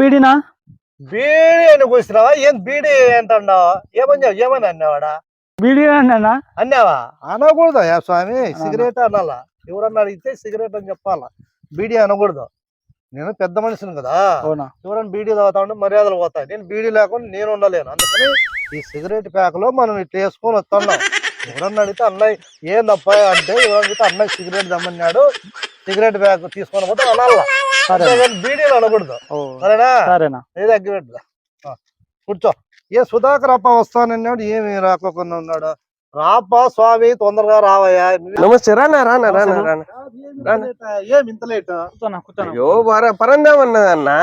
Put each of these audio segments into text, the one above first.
బీడీనా? బీడి అని కూర్చున్నావా ఏం బీడి ఏంటన్నావు ఏమని ఏమని అన్నావాడా? బీడీ అన్నా అన్నావా? అనకూడదు స్వామి సిగరెట్ అనాలా. ఎవరన్నా అడిగితే సిగరెట్ అని చెప్పాలా. బీడీ అనకూడదు. నేను పెద్ద మనిషిని కదా. అవునా? ఎవరైనా బీడీ తాగుతా ఉంటే మర్యాదలు పోతాయి. నేను బీడీ లేకుండా నేను ఉండలేను. అందుకని ఈ సిగరెట్ ప్యాక్లో మనం ఇట్లా వేసుకొని వస్తున్నాం. ఎవరన్నా అడిగితే అన్నయ్య ఏందప్పా అంటే ఎవరన్నా అడిగితే అన్నయ్య సిగరెట్ దమ్మన్నాడు సిగరెట్ ప్యాక్ తీసుకొని పోతే అనాలా. బీడీలు అనకూడదు. ఓ, సరేనా? సరేనా. ఏది అగ్గిపెట్టుదా కూర్చో. ఏ సుధాకర్ అప్ప వస్తానన్నాడు ఏమి రాకోకుండా ఉన్నాడు. రాపా స్వామి తొందరగా రావయ్యా. నమస్తే రానా రానా రానా రానా. పరందామన్నదన్నా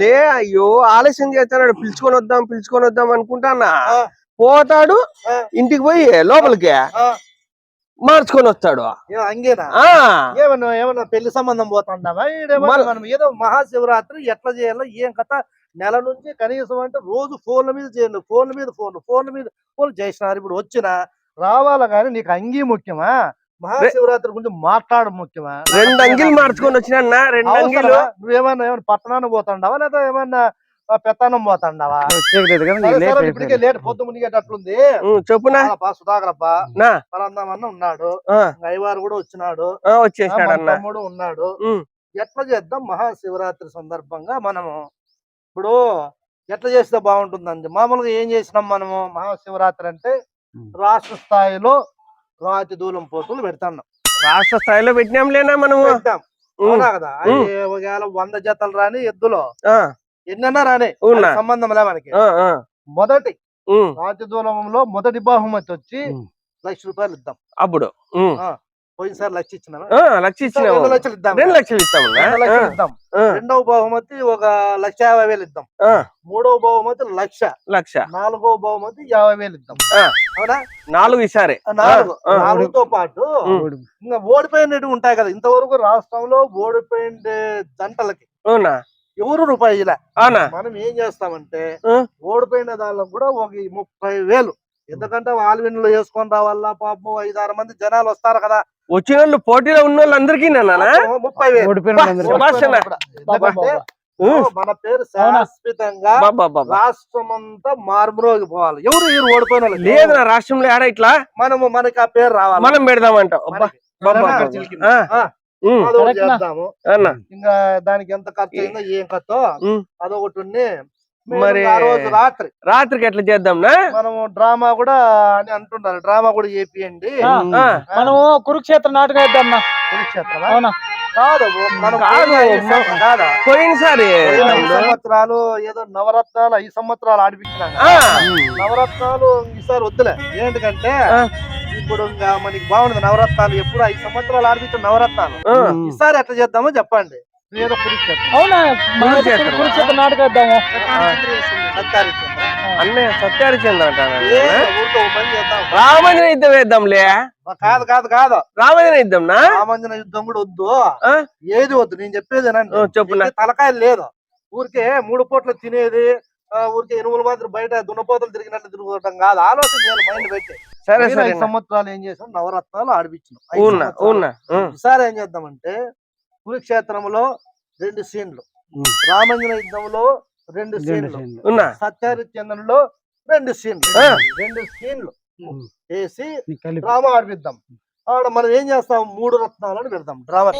లే అయ్యో ఆలస్యం చేస్తున్నాడు. పిలుచుకొని వద్దాం పిలుచుకొని వద్దాం అనుకుంటానా? ఆ. పోతాడు. ఇంటికి పోయి లోపలికి. మార్చుకొని వస్తాడు. ఏమన్నా ఏమన్నా పెళ్ళి సంబంధం ఈడేమన్నా మన- ఏదో మహాశివరాత్రి ఎట్లా చేయాలో ఏం కథ నెల నుంచి కనీసం అంటే రోజు ఫోన్ల మీద చేయండి ఫోన్ల మీద ఫోన్ ఫోన్ల మీద ఫోన్ చేసినారు ఇప్పుడు వచ్చిన రావాలా కానీ నీకు అంగీ ముఖ్యమా? మహాశివరాత్రి గురించి మాట్లాడడం ముఖ్యమా? రెండు అంగిలు మార్చుకొని వచ్చినా రెండు అంగిలు? నువ్వేమన్నా ఏమన్నా పట్టణానికి పోతాండావా? లేదా ఏమన్నా పెత్తనం పోతాండావా? ఇప్పటికే. లేట్ పొద్దు మునిగేటట్లుంది. చెప్పునా? సుధాకరప్ప పరందామన్న ఉన్నాడు. అయ్యవారు కూడా వచ్చినాడు. అన్న. తమ్ముడు ఉన్నాడు. ఎట్లా చేద్దాం మహాశివరాత్రి సందర్భంగా మనము? ఇప్పుడు ఎట్లా చేస్తే బాగుంటుందండి? మామూలుగా ఏం చేసినాం మనము మహాశివరాత్రి అంటే. రాష్ట్ర స్థాయిలో రాతి దూలం పోతులు పెడతాం రాష్ట్ర స్థాయిలో పెట్టినాం లేనా మనము కదా? ఒకవేళ వంద జతలు రాని ఎద్దులో ఎన్నన్నా రాని. సంబంధం లే మనకి. మొదటి ఉం, రాతి దూలంలో మొదటి బహుమతి వచ్చి. లక్ష రూపాయలు ఇద్దాం. అప్పుడు. పోయినసారి లక్ష ఇచ్చిన లక్ష ఇచ్చినావు రెండు లక్షలు ఇద్దాం రెండు లక్షలు రెండు లక్షలు ఇద్దాం. రెండవ బహుమతి ఒక లక్ష యాభై వేలు ఇద్దాం. మూడవ బహుమతి లక్ష. లక్ష. నాలుగవ బహుమతి యాభై వేలు ఇద్దాం. అవునా? నాలుగు ఈసారి. నాలుగు. నాలుగుతో పాటు. ఇంకా ఓడిపోయినట్టు ఉంటాయి కదా. ఇంతవరకు రాష్ట్రంలో ఓడిపోయిన జంటలకి అవునా? ఎవరు రూపాయి ఇలా మనం ఏం చేస్తామంటే. ఓడిపోయిన దానిలో కూడా ఒక ముప్పై వేలు. ఎందుకంటే ఆల్విన్లు వేసుకొని రావాలా పాపం ఐదు ఆరు మంది జనాలు వస్తారు కదా. వచ్చిన వాళ్ళు పోటీలో ఉన్న వాళ్ళందరికీ నానా? ముప్పై వేలు. మన పేరు? శాశ్వతంగా రాష్ట్రం అంతా మారుమ్రోగి పోవాలి. ఎవరు ఎవరు ఓడిపోయిన వాళ్ళు? లేదు నా రాష్ట్రంలో ఆడ ఇట్లా? మనము మనకి ఆ పేరు రావాలి. మనం పెడదామంట. అదొకటి? చేద్దాము. ఇంకా దానికి ఎంత ఖర్చు అయిందో ఏం. ఖర్చు. అదొకటి ఉంది మరి- ఆ రోజు రాత్రి రాత్రికి ఎట్లా చేద్దాంనా? మనము డ్రామా కూడా అని అంటున్నారు. డ్రామా కూడా చేపియండి. మనము కురుక్షేత్ర నాటకం వేద్దాం కురుక్షేత్రమా? అవునా? కాదు మనం? పోయినసారి. సంవత్సరాలు ఏదో నవరత్నాలు ఐదు సంవత్సరాలు ఆడిపించినాం నవరత్నాలు ఈసారి వద్దులే. ఏంటంటే. ఇప్పుడు ఇంకా మనకి బాగుంది నవరత్నాలు. ఎప్పుడు ఐదు సంవత్సరాలు ఆడిపించిన నవరత్నాలు. ఈసారి ఎట్లా చేద్దామో చెప్పండి. ఏదో కురుక్షేత్రం. అవునా? మన కురుక్షేత్రం. కురుక్షేత్ర నాటకం వేద్దాము. సత్కారించండి. అన్నయ్య సత్యారిచంద్ర ఏ ఊరికే ఓ పని చేద్దాం. రామంజన యుద్ధం వేద్దాంలే. కాదు కాదు కాదు. రామంజన యుద్ధంనా? రామంజన యుద్ధం కూడా వద్దు? ఏది వద్దు? నేను చెప్పేది నీకు తలకాయ లేదు. ఊరికే మూడు పూట్ల తినేది ఊరికే ఎనుములు మాత్రం బయట దున్నపోతలు తిరిగినట్టు తిరుగుతాం కాదు. ఆలోచన చేయాలి మైండ్ పెట్టి. సరే సరే సంవత్సరాలు ఏం చేసాం? నవరత్నాలు ఆడిపించినాం. ఈసారి ఏం చేద్దామంటే కురుక్షేత్రంలో రెండు సీన్లు. రామంజన యుద్ధంలో రెండు సీన్లు. సత్యహరిచంద్రంలో రెండు సీన్లు. రెండు సీన్లు. వేసి కలిపి. డ్రామా ఆడిపిద్దాం. ఆడ మనం ఏం చేస్తాం? మూడు రత్నాలను పెడతాం డ్రామా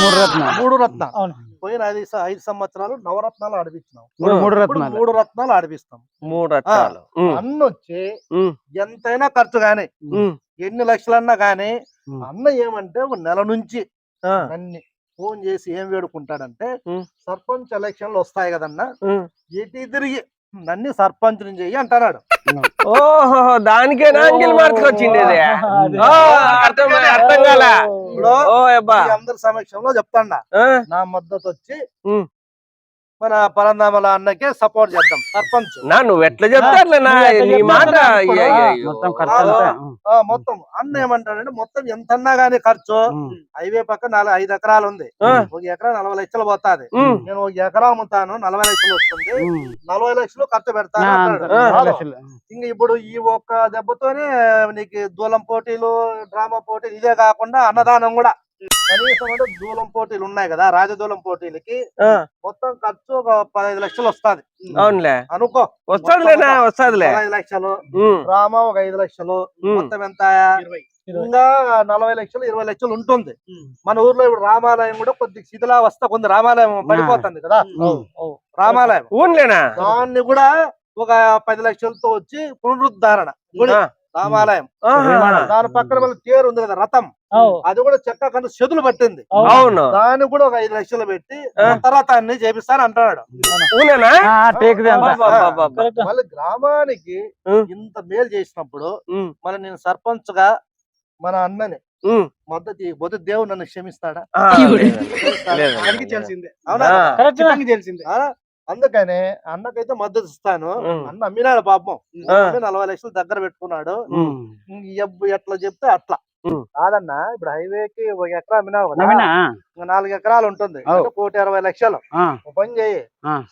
మూడు రత్నాలు. మూడు రత్నాలు. అవును. పోయిన ఐదు ఐదు సంవత్సరాలు నవరత్నాలు ఆడిపించినాం. మూడు రత్నాలు. మూడు రత్నాలు ఆడిపిస్తాం. మూడు రత్నాలు. ఉం, అన్న వచ్చి ఉం, ఎంతైనా ఖర్చు గాని ఉం, ఎన్ని లక్షలన్నా గాని ఉం. అన్న ఏమంటే ఒక నెల నుంచి ఆ, నన్ను ఫోన్ చేసి ఏం వేడుకుంటాడంటే. సర్పంచ్ ఎలక్షన్లు వస్తాయి కదన్నా. ఎటు తిరిగి నన్ను సర్పంచ్ చెయ్యి అంటున్నాడు. ఓహో దానికే నాంగిల్ మార్చుకొచ్చింది ఇది. అర్థం అర్థం కాల. అందరి సమక్షంలో చెప్తాడా. నా మద్దతు వచ్చి. మన పరందామల అన్నకే సపోర్ట్ చేద్దాం. సర్పంచ్. నా నువ్వు ఎట్లా చెప్తే. మొత్తం అన్న ఏమంటాడంటే మొత్తం ఎంతన్నా గానీ ఖర్చు. హైవే పక్క నాలుగు ఐదు ఎకరాలు ఉంది. ఒక ఎకరా నలభై లక్షలు పోతాది. నేను ఒక ఎకరా అమ్ముతాను నలభై లక్షలు వస్తుంది. నలభై లక్షలు ఖర్చు పెడతాను. ఇంక ఇప్పుడు ఈ ఒక్క దెబ్బతోనే నీకు దూలం పోటీలు డ్రామా పోటీలు ఇదే కాకుండా అన్నదానం కూడా. కనీసం అంటే దూలం పోటీలు ఉన్నాయి కదా రాజదూలం పోటీలకి మొత్తం ఖర్చు ఒక పదహైదు లక్షలు వస్తాది. అవునులే. అనుకో. వస్తాదులేనా? వస్తాదులే. పదహైదు లక్షలు డ్రామా ఒక ఐదు లక్షలు. మొత్తం ఎంత? ఇంకా నలభై లక్షలు ఇరవై లక్షలు ఉంటుంది. మన ఊర్లో ఇప్పుడు రామాలయం కూడా కొద్దిగా శిథిలావస్థ కొంది రామాలయం పడిపోతుంది కదా. రామాలయం. ఊన్లేనా దాన్ని కూడా ఒక పది లక్షలతో వచ్చి పునరుద్ధరణ. రామాలయం. దాని పక్కన మళ్ళీ తేరు ఉంది కదా రథం. అది కూడా చెక్క కన్నా చెదులు పట్టింది. అవును. దాన్ని కూడా ఒక ఐదు లక్షలు పెట్టి ఆ. తర్వాత అన్ని చేపిస్తారు అంటున్నాడు. ఊనేనా? టేక్ అబ్బబ్బబ్బబ్బ. మళ్ళీ గ్రామానికి. ఇంత మేలు చేసినప్పుడు మళ్ళీ నేను సర్పంచ్గా మన అన్నని. మద్దతు ఇవ్వకపోతే దేవుడు నన్ను క్షమిస్తాడా? తెలిసిందే. అవునా? తెలిసిందే. ఆ? అందుకనే అన్నకైతే మద్దతు ఇస్తాను. అన్న అమ్మినాడు పాపం. నలభై లక్షలు దగ్గర పెట్టుకున్నాడు. ఎట్లా చెప్తే అట్లా. కాదన్నా ఇప్పుడు హైవేకి ఒక ఎకరా అమ్మినావు కదా. నాలుగు ఎకరాలు ఉంటుంది. కోటి అరవై లక్షలు. పని చేయి.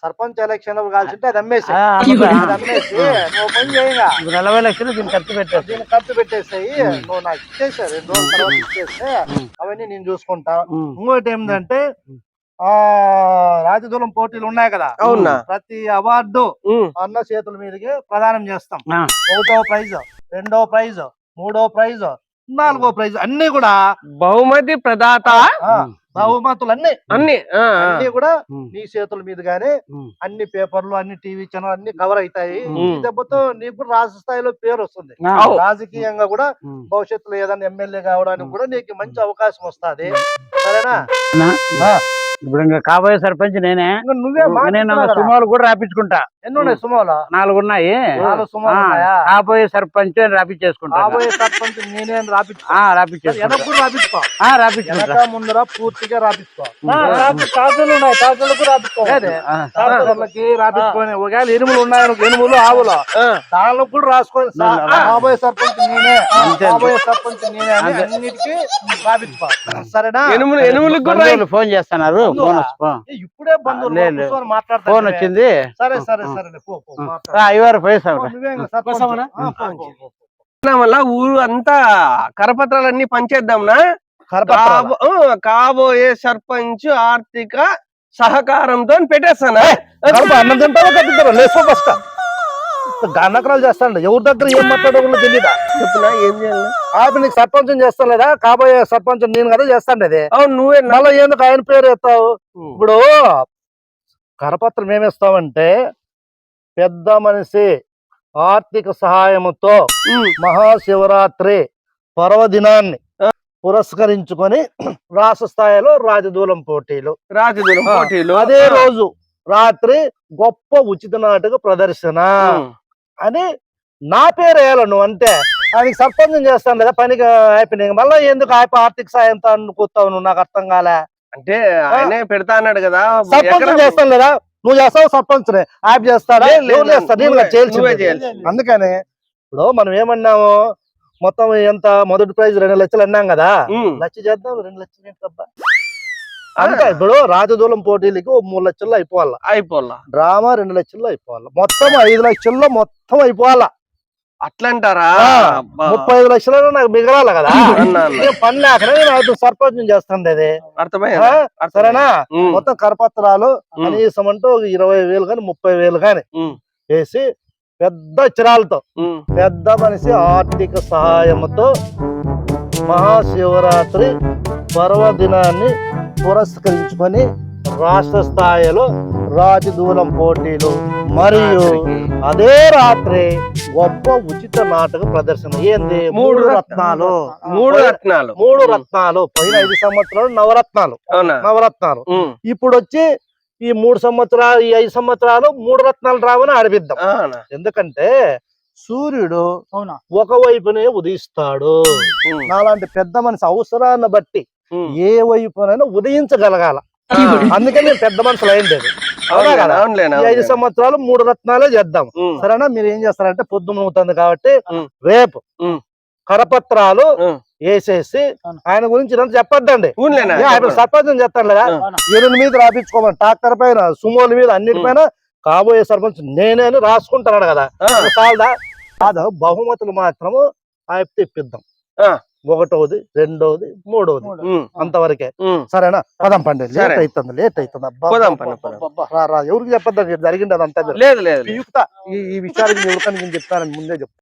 సర్పంచ్ ఎలక్షన్ కాల్సింటే అది అమ్మేసి. అమ్మేసి ఓ పని చేయంగా నలభై లక్షలు దీన్ని ఖర్చు పెట్టేసి. దీన్ని ఖర్చు పెట్టేసాయి. నువ్వు నాకు ఇచ్చేసా రెండు రోజుల తర్వాత ఇచ్చేస్తే. అవన్నీ నేను చూసుకుంటా. ఇంకోటి ఏంటంటే రాజదూలం పోటీలు ఉన్నాయి కదా. అవునా? ప్రతి అవార్డు అన్న చేతుల మీదకి ప్రదానం చేస్తాం. ఒకటో ప్రైజ్ రెండో ప్రైజ్ మూడో ప్రైజ్ నాలుగో ప్రైజ్ అన్ని కూడా బహుమతి ప్రదాత. బహుమతులు అన్ని అన్ని. అన్ని కూడా నీ చేతుల మీద గానే. అన్ని పేపర్లు అన్ని టీవీ ఛానల్ అన్ని కవర్ అవుతాయి. దెబ్బతో నీకు కూడా రాష్ట్ర స్థాయిలో పేరు వస్తుంది. రాజకీయంగా కూడా. భవిష్యత్తులో ఏదైనా ఎమ్మెల్యే కావడానికి కూడా నీకు మంచి అవకాశం వస్తది. సరేనా. ఇప్పుడు ఇంకా కాబోయే సర్పంచ్ నేనే నువ్వే నేను. సుమారు కూడా రాపించుకుంటా ఎన్ని ఉన్నాయి సుమోలో? నాలుగు ఉన్నాయి నాలుగు సుమోలు ఆ, ఉన్నాయా? కాబోయే సర్పంచ్ కాబోయే సర్పంచ్ నేనే వెనక కూడా ముందర పూర్తిగా తాతలు ఉన్నాయి తాతలకు రాపించుకొని ఒకవేళ ఎనుములు ఆవులు ఆ. దానిలో కూడా రాసుకొని సా- సర్పంచ్ నేనే. అంతే. కాబోయే సర్పంచ్ నేనే అని అన్నిటికీ రాపించుకో సరేనా? ఎనుములు ఎనుములకు కూడా బంధువులు ఫోన్ చేస్తున్నారు. ఫోన్ వచ్చి- ఫోన్. ఏ, ఇప్పుడే బంధువులు లేదు. కూర్చొని మాట్లాడతారు ఫోన్ వచ్చింది. సరే సరే అయ్యవారు వల్ల ఊరు అంతా కరపత్రాలన్నీ పంచేద్దాంనా? కాబోయే సర్పంచ్ ఆర్థిక సహకారంతో పెట్టేస్తానా? అన్నం తింటావా కట్టింటావా లేసుకో ఫస్ట్. గన్నకరాలు చేస్తాను ఎవరి దగ్గర ఏం మాట్లాడకుండా తెలియదా చెప్పునా ఏం చేయాలి? ఆపి నీకు సర్పంచం చేస్తాను లేదా కాబోయే సర్పంచ్ నేను కదా చేస్తాను అది అవును నువ్వే నా- మళ్ళీ ఎందుకు ఆయన పేరు ఎత్తావు. ఇప్పుడు కరపత్రం ఏమిస్తామంటే పెద్ద మనిషి ఆర్థిక సహాయముతో. మహాశివరాత్రి పర్వదినాన్ని పురస్కరించుకొని రాష్ట్ర స్థాయిలో రాజదూలం పోటీలు. రాజదూలం పోటీలు. అదే రోజు రాత్రి గొప్ప ఉచిత నాటక ప్రదర్శన. అని నా పేరు వేయాలి నువ్వు అంటే ఆయనకి సర్పంచం చేస్తాను కదా పనికి అయిపోయినాయి. మళ్ళీ ఎందుకు ఆయప ఆర్థిక సాయంతో అనుకుంటావు నువ్వు నాకు అర్థం కాలే. అంటే ఆయనే పెడతా అన్నాడు కదా. సర్పంచం చేస్తాను లేదా నువ్వు చేస్తావు సర్పంచ్ చేయాల్సింది. నువ్వే చేయాల్సింది. అందుకని ఇప్పుడు మనం ఏమన్నాము మొత్తం ఎంత మొదటి ప్రైజ్ రెండు లక్షలు అన్నాం కదా. లక్ష చేద్దాం రెండు లక్షలు ఏంటబ్బా అంతే ఇప్పుడు రాజదూలం పోటీలకి మూడు లక్షల్లో అయిపోవాల. అయిపోలా డ్రామా రెండు లక్షల్లో అయిపోవాల. మొత్తం ఐదు లక్షల్లో మొత్తం అయిపోవాలా. అట్లంటారా. ముప్పై ఐదు లక్షలు నాకు మిగలాలి కదా పని లేకనే నేను సర్పంచం చేస్తాను అది అర్థమైందా? సరేనా. మొత్తం కరపత్రాలు. కనీసం అంటే ఒక ఇరవై వేలు కానీ ముప్పై వేలు కానీ. వేసి పెద్ద చిరాలతో. పెద్ద మనిషి ఆర్థిక సహాయంతో మహాశివరాత్రి పర్వదినాన్ని పురస్కరించుకొని రాష్ట్ర స్థాయిలో రాజదూలం పోటీలు మరియు అదే రాత్రి గొప్ప ఉచిత నాటక ప్రదర్శన. ఏంది? మూడు రత్నాలు. మూడు రత్నాలు. మూడు రత్నాలు. పోయిన ఐదు సంవత్సరాలు నవరత్నాలు. అవునా? నవరత్నాలు. ఇప్పుడు వచ్చి ఈ మూడు సంవత్సరాలు ఈ ఐదు సంవత్సరాలు మూడు రత్నాలు రావని ఆడిపిద్దాం. ఎందుకంటే సూర్యుడు ఒకవైపునే ఉదయిస్తాడు. నాలాంటి పెద్ద మనిషి అవసరాన్ని బట్టి. ఏ వైపునైనా ఉదయించగలగాల. అందుకని నేను పెద్ద మనుషులు అయింది అవునా కదా ఈ ఐదు. సంవత్సరాలు మూడు రత్నాలే చేద్దాం. సరేనా మీరు ఏం చేస్తారంటే పొద్దున అవుతుంది కాబట్టి. రేపు. కరపత్రాలు. వేసేసి. ఆయన గురించి ఇదంతా చెప్పొద్దండి ఆయన సర్పంచం చేస్తాను లేదా ఆ. ఎరువుల మీద రాపించుకోమని ట్రాక్టర్ పైన సుమోల మీద అన్నిటిపైన కాబోయే సర్పంచ్ నేనే అని రాసుకుంటున్నాడు కదా కాదు బహుమతులు మాత్రము ఆయన తెప్పిద్దాం ఆ. ఒకటోది రెండోది మూడోది. అంతవరకే. సరేనా? పదం పండి. లేట్. అవుతుంది లేట్ అవుతుంది అబ్బా, ఎవరికి చెప్పద్దు జరిగింది అదంతా. లేదు లేదు లేదు. పీకుతా ఈ విషయానికి ఎవరికని నేను చెప్తానని ముందే చెప్తా.